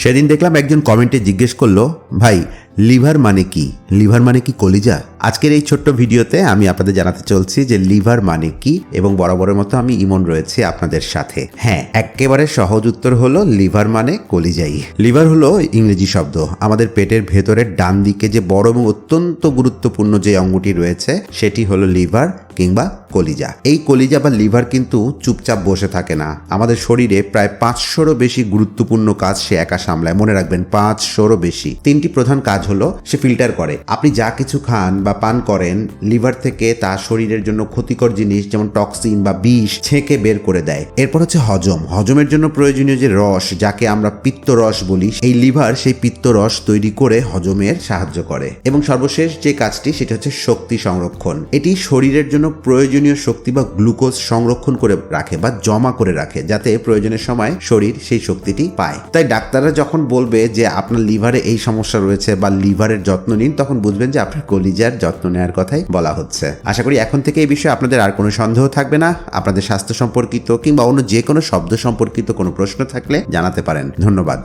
সেদিন দেখলাম একজন কমেন্টে জিজ্ঞেস করল, ভাই, লিভার মানে কি? লিভার মানে কি কলিজা? আজকের এই ছোট্ট ভিডিওতে আমি আপনাদের জানাতে চলছি যে লিভার মানে কি এবং বরাবরের মতো আমি ইমন রয়েছে আপনাদের সাথে। হ্যাঁ একেবারে সহজ উত্তর হলো, লিভার মানে কলিজাই। লিভার হলো ইংরেজি শব্দ। আমাদের পেটের ভেতরের ডান দিকে যে বড় এবং অত্যন্ত গুরুত্বপূর্ণ যে অঙ্গটি রয়েছে, সেটি হলো লিভার কিংবা কলিজা। এই কলিজা বা লিভার কিন্তু চুপচাপ বসে থাকে না। আমাদের শরীরে প্রায় পাঁচশোরও বেশি গুরুত্বপূর্ণ কাজ সে একা সামলায়। মনে রাখবেন, পাঁচশোরও বেশি। তিনটি প্রধান কাজ হলো, সে ফিল্টার করে। আপনি যা কিছু খান বা পান করেন, লিভার থেকে তা শরীরের জন্য ক্ষতিকর জিনিস যেমন টক্সিন বা বিষ ছেঁকে বের করে দেয়। এরপর হচ্ছে হজম। হজমের জন্য প্রয়োজনীয় যে রস, যাকে আমরা পিত্ত রস বলি, এই লিভার সেই পিত্ত রস তৈরি করে হজমের সাহায্য করে। এবং সর্বশেষ যে কাজটি, সেটা হচ্ছে শক্তি সংরক্ষণ। এটি শরীরের জন্য প্রয়োজনীয় শক্তি বা গ্লুকোজ সংরক্ষণ করে রাখে বা জমা করে রাখে, যাতে প্রয়োজনের সময়, শরীর সেই শক্তিটি পায়। তাই ডাক্তাররা যখন বলবে যে আপনার লিভারে এই সমস্যা রয়েছে বা লিভারের যত্ন নিন, তখন বুঝবেন যে আপনার কলিজার যত্ন নেওয়ার কথাই বলা হচ্ছে। আশা করি এখন থেকে এই বিষয়ে আপনাদের আর কোনো সন্দেহ থাকবে না। আপনাদের স্বাস্থ্য সম্পর্কিত কিংবা অন্য যে কোনো শব্দ সম্পর্কিত কোনো প্রশ্ন থাকলে জানাতে পারেন। ধন্যবাদ।